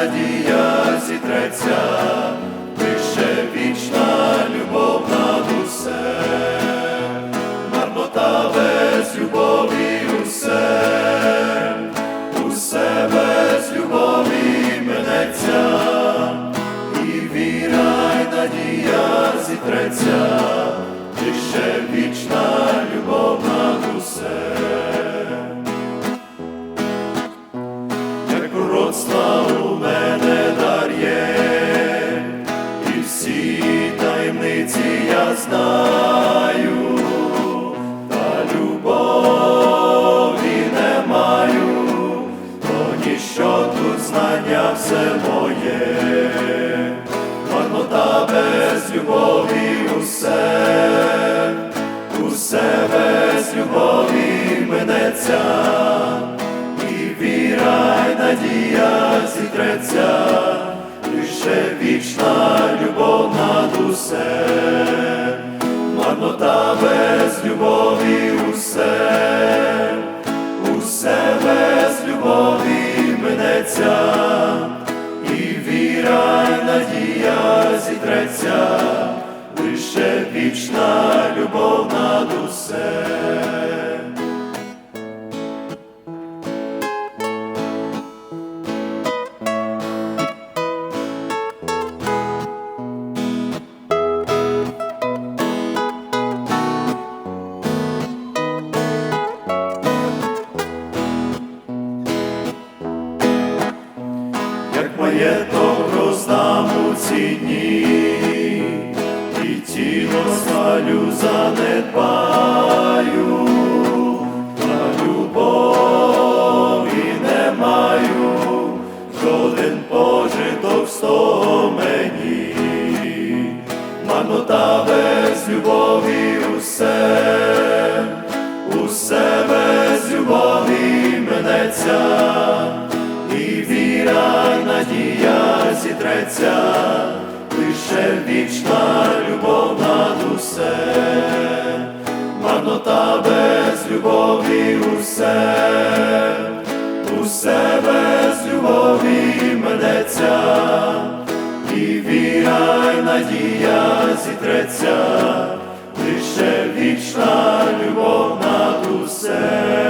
надія зітреться, лише вічна любов над усе, марнота без любові усе, усе без любові минеться, і віра, і надія зітреться, лише вічна всі таємниці я знаю, та любові не маю, то ніщо тут знання все моє, марнота без любові усе, усе без любові минеться. І віра, й надія зітреться, марнота без любові усе, усе без любові минеться, і віра, і надія зітреться, лише вічна любов над усе. Ці дні, і тіло свалю занедбаю, та любові не маю, жоден пожиток того мені, марнота без любові усе, усе без любові минеться і віра, надія зітреться, Отче, вічна любов над усе, без любові усе, усе без любові менеться, і віра, надія зітреться, лише вічна любов над усе.